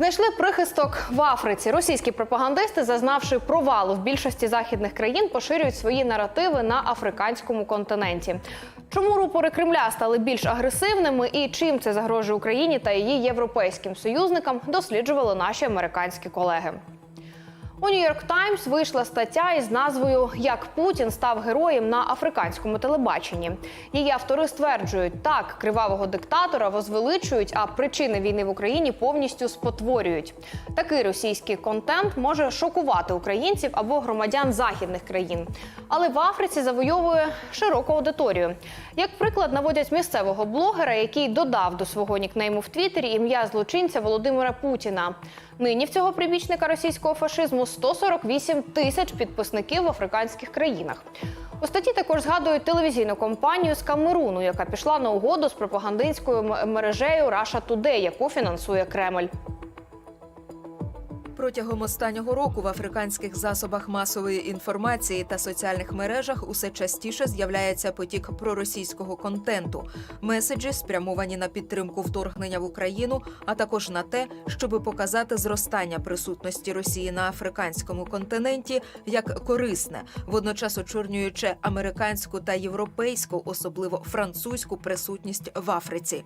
Знайшли прихисток в Африці. Російські пропагандисти, зазнавши провалу в більшості західних країн, поширюють свої наративи на африканському континенті. Чому рупори Кремля стали більш агресивними і чим це загрожує Україні та її європейським союзникам, досліджували наші американські колеги. У Нью-Йорк Таймс вийшла стаття із назвою Як Путін став героєм на африканському телебаченні. Її автори стверджують, так кривавого диктатора возвеличують, а причини війни в Україні повністю спотворюють. Такий російський контент може шокувати українців або громадян західних країн, але в Африці завойовує широку аудиторію. Як приклад наводять місцевого блогера, який додав до свого нікнейму в Твіттері ім'я злочинця Володимира Путіна. Нині в цього прибічника російського фашизму 148 тисяч підписників в африканських країнах. У статті також згадують телевізійну компанію з Камеруну, яка пішла на угоду з пропагандистською мережею Russia Today, яку фінансує Кремль. Протягом останнього року в африканських засобах масової інформації та соціальних мережах усе частіше з'являється потік проросійського контенту, меседжі спрямовані на підтримку вторгнення в Україну, а також на те, щоби показати зростання присутності Росії на африканському континенті як корисне, водночас очорнюючи американську та європейську, особливо французьку присутність в Африці.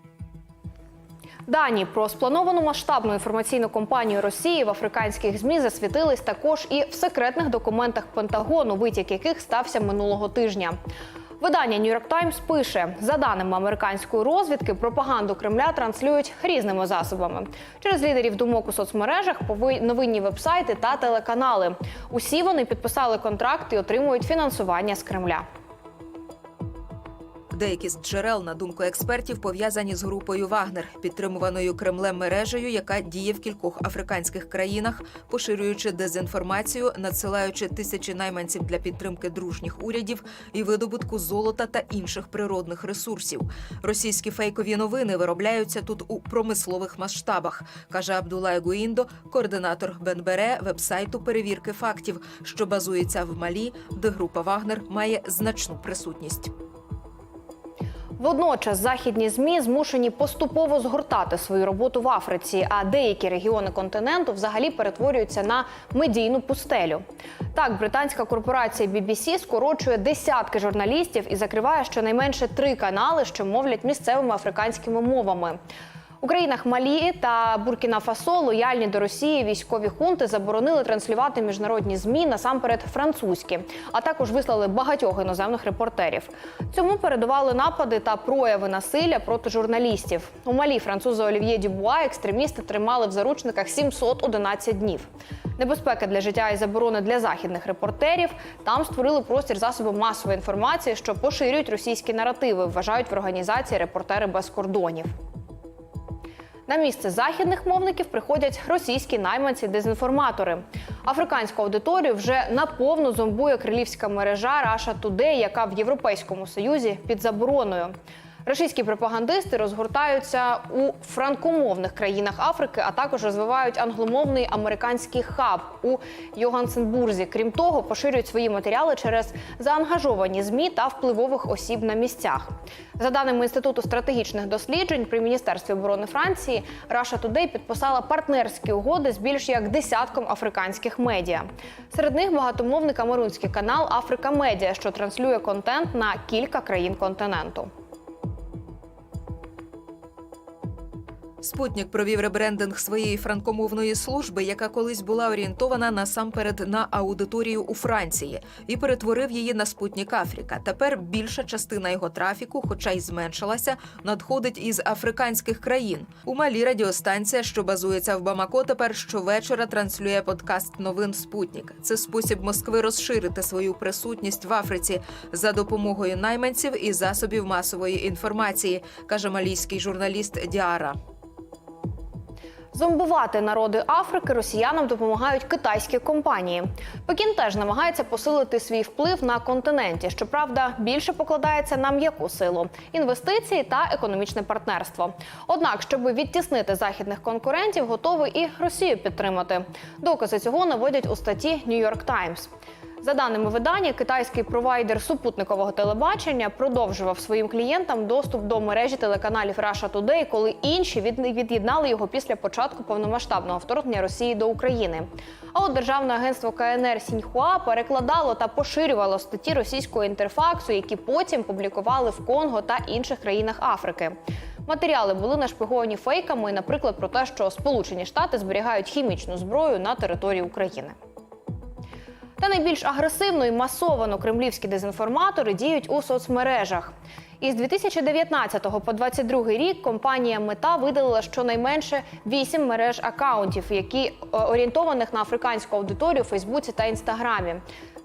Дані про сплановану масштабну інформаційну кампанію Росії в африканських змі засвітились також і в секретних документах Пентагону, витік яких стався минулого тижня. Видання New York Times пише: за даними американської розвідки, пропаганду Кремля транслюють різними засобами через лідерів думок у соцмережах, новинні вебсайти та телеканали. Усі вони підписали контракт і отримують фінансування з Кремля. Деякі з джерел, на думку експертів, пов'язані з групою Вагнер, підтримуваною Кремлем мережею, яка діє в кількох африканських країнах, поширюючи дезінформацію, надсилаючи тисячі найманців для підтримки дружніх урядів і видобутку золота та інших природних ресурсів. Російські фейкові новини виробляються тут у промислових масштабах, каже Абдулай Гуіндо, координатор Бенбере вебсайту перевірки фактів, що базується в Малі, де група Вагнер має значну присутність. Водночас західні змі змушені поступово згортати свою роботу в Африці, а деякі регіони континенту взагалі перетворюються на медійну пустелю. Так, британська корпорація BBC скорочує десятки журналістів і закриває щонайменше три канали, що мовлять місцевими африканськими мовами. У країнах Малі та Буркіна Фасо лояльні до Росії військові хунти заборонили транслювати міжнародні змі насамперед французькі, а також вислали багатьох іноземних репортерів. Цьому передували напади та прояви насилля проти журналістів. У Малі француза Олів'є Дюбуа екстремісти тримали в заручниках 711 днів. Небезпека для життя і заборони для західних репортерів. Там створили простір засоби масової інформації, що поширюють російські наративи, вважають в організації репортери без кордонів. На місце західних мовників приходять російські найманці-дезінформатори. Африканську аудиторію вже наповну зомбує крилівська мережа Russia Today, яка в Європейському Союзі під забороною. Російські пропагандисти розгортаються у франкомовних країнах Африки, а також розвивають англомовний американський хаб у Йогансенбурзі. Крім того, поширюють свої матеріали через заангажовані змі та впливових осіб на місцях. За даними інституту стратегічних досліджень при міністерстві оборони Франції, Russia Today підписала партнерські угоди з більш як десятком африканських медіа. Серед них багатомовний камерунський канал Африка Медіа, що транслює контент на кілька країн континенту. Спутник провів ребрендинг своєї франкомовної служби, яка колись була орієнтована насамперед на аудиторію у Франції, і перетворив її на спутник Африка. Тепер більша частина його трафіку, хоча й зменшилася, надходить із африканських країн. У Малі радіостанція, що базується в Бамако, тепер щовечора транслює подкаст новин Спутник. Це спосіб Москви розширити свою присутність в Африці за допомогою найманців і засобів масової інформації, каже малійський журналіст Діара. Зомбувати народи Африки росіянам допомагають китайські компанії. Пекін теж намагається посилити свій вплив на континенті. Щоправда, більше покладається на м'яку силу інвестиції та економічне партнерство. Однак, щоб відтіснити західних конкурентів, готовий і Росію підтримати. Докази цього наводять у статті New York Times. За даними видання, китайський провайдер супутникового телебачення продовжував своїм клієнтам доступ до мережі телеканалів Russia Today, коли інші від- від'єднали його після початку повномасштабного вторгнення Росії до України. А от державне агентство КНР Сіньхуа перекладало та поширювало статті російського інтерфаксу, які потім публікували в Конго та інших країнах Африки. Матеріали були нашпиговані фейками, наприклад, про те, що Сполучені Штати зберігають хімічну зброю на території України. Та найбільш агресивно і масовано кремлівські дезінформатори діють у соцмережах. Із 2019 по 2022 рік компанія Мета видалила щонайменше 8 мереж акаунтів, які е, орієнтованих на африканську аудиторію у Фейсбуці та Інстаграмі.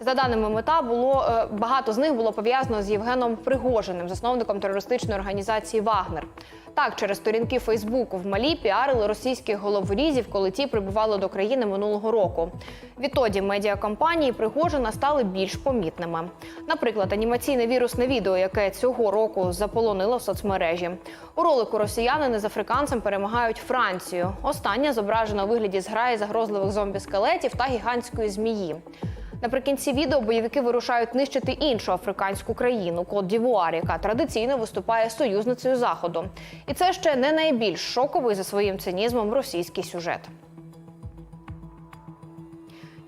За даними мета, було е, багато з них було пов'язано з Євгеном Пригожиним, засновником терористичної організації Вагнер. Так, через сторінки Фейсбуку в Малі піарили російських головорізів, коли ті прибували до країни минулого року. Відтоді медіакомпанії Пригожина стали більш помітними. Наприклад, анімаційне вірусне відео, яке цього року заполонило в соцмережі. У ролику росіянини з африканцем перемагають Францію. Остання зображена у вигляді зграї загрозливих зомбі-скелетів та гігантської змії. Наприкінці відео бойовики вирушають нищити іншу африканську країну Кот Дівуар, яка традиційно виступає союзницею заходу. І це ще не найбільш шоковий за своїм цинізмом російський сюжет.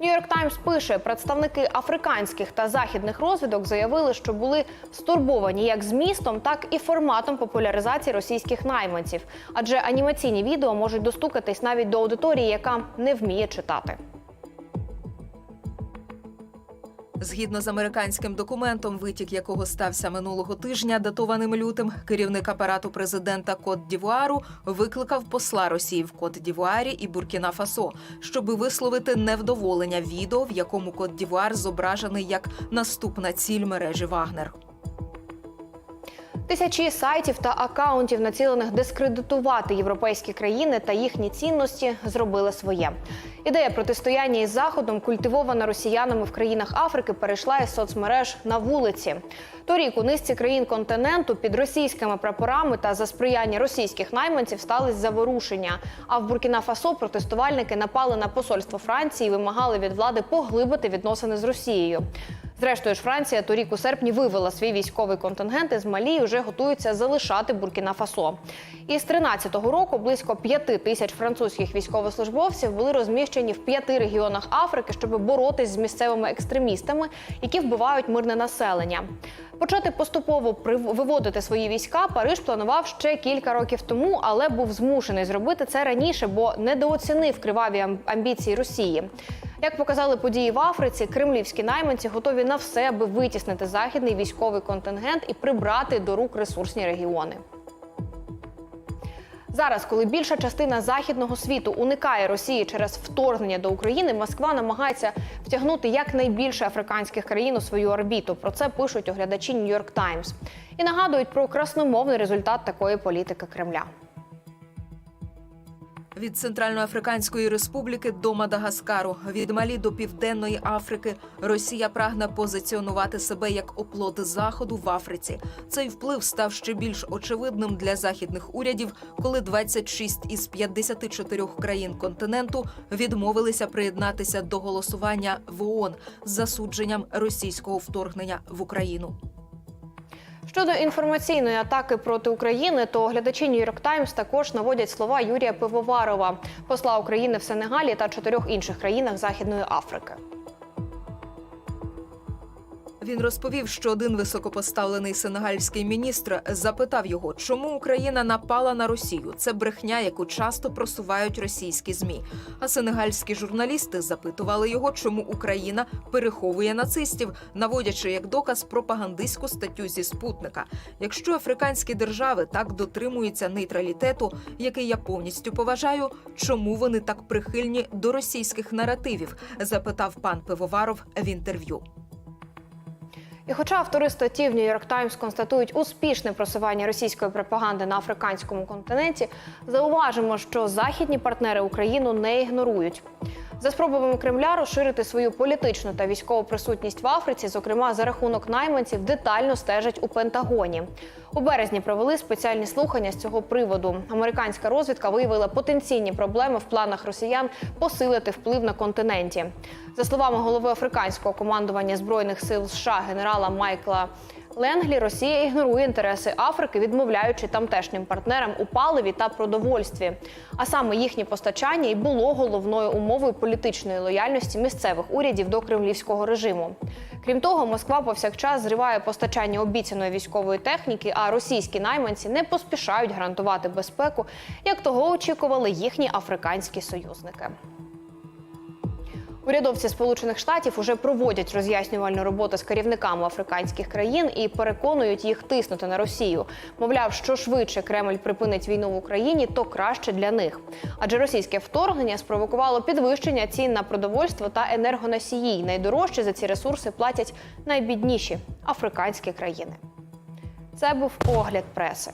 Нью-Йорк Таймс пише, представники африканських та західних розвідок заявили, що були стурбовані як змістом, так і форматом популяризації російських найманців, адже анімаційні відео можуть достукатись навіть до аудиторії, яка не вміє читати. Згідно з американським документом, витік якого стався минулого тижня, датованим лютим, керівник апарату президента Кот Дівуару викликав посла Росії в Кот Дівуарі і Буркіна Фасо, щоби висловити невдоволення відео, в якому Кот Дівуар зображений як наступна ціль мережі Вагнер. Тисячі сайтів та акаунтів, націлених дискредитувати європейські країни та їхні цінності, зробили своє. Ідея протистояння із заходом, культивована росіянами в країнах Африки, перейшла із соцмереж на вулиці. Торік у низці країн континенту під російськими прапорами та за сприяння російських найманців стались заворушення. А в Буркіна Фасо протестувальники напали на посольство Франції і вимагали від влади поглибити відносини з Росією. Зрештою ж Франція торік у серпні вивела свій військовий контингент із Малі і вже готується залишати Буркіна Фасо. Із 13-го року близько п'яти тисяч французьких військовослужбовців були розміщені в п'яти регіонах Африки, щоб боротись з місцевими екстремістами, які вбивають мирне населення. Почати поступово виводити свої війська Париж планував ще кілька років тому, але був змушений зробити це раніше, бо недооцінив криваві амбіції Росії. Як показали події в Африці, кремлівські найманці готові на все, аби витіснити західний військовий контингент і прибрати до рук ресурсні регіони. Зараз, коли більша частина західного світу уникає Росії через вторгнення до України, Москва намагається втягнути якнайбільше африканських країн у свою орбіту. Про це пишуть оглядачі Нью-Йорк Таймс і нагадують про красномовний результат такої політики Кремля. Від Центральноафриканської республіки до Мадагаскару, від Малі до Південної Африки, Росія прагне позиціонувати себе як оплот заходу в Африці. Цей вплив став ще більш очевидним для західних урядів, коли 26 із 54 країн континенту відмовилися приєднатися до голосування в ООН з засудженням російського вторгнення в Україну. Щодо інформаційної атаки проти України, то глядачі Нью-Йорк Таймс також наводять слова Юрія Пивоварова, посла України в Сенегалі та чотирьох інших країнах Західної Африки. Він розповів, що один високопоставлений сенегальський міністр запитав його, чому Україна напала на Росію. Це брехня, яку часто просувають російські змі. А сенегальські журналісти запитували його, чому Україна переховує нацистів, наводячи як доказ пропагандистську статтю зі спутника. Якщо африканські держави так дотримуються нейтралітету, який я повністю поважаю, чому вони так прихильні до російських наративів? запитав пан Пивоваров в інтерв'ю. І хоча автори статті в Нью-Йорк Таймс констатують успішне просування російської пропаганди на африканському континенті, зауважимо, що західні партнери Україну не ігнорують. За спробами Кремля розширити свою політичну та військову присутність в Африці, зокрема за рахунок найманців, детально стежать у Пентагоні. У березні провели спеціальні слухання з цього приводу. Американська розвідка виявила потенційні проблеми в планах росіян посилити вплив на континенті. За словами голови африканського командування збройних сил США генерала Майкла. Ленглі Росія ігнорує інтереси Африки, відмовляючи тамтешнім партнерам у паливі та продовольстві. А саме їхнє постачання і було головною умовою політичної лояльності місцевих урядів до кремлівського режиму. Крім того, Москва повсякчас зриває постачання обіцяної військової техніки, а російські найманці не поспішають гарантувати безпеку, як того очікували їхні африканські союзники. Урядовці Сполучених Штатів уже проводять роз'яснювальну роботу з керівниками африканських країн і переконують їх тиснути на Росію. Мовляв, що швидше Кремль припинить війну в Україні, то краще для них. Адже російське вторгнення спровокувало підвищення цін на продовольство та енергоносії. Найдорожче за ці ресурси платять найбідніші африканські країни. Це був огляд преси.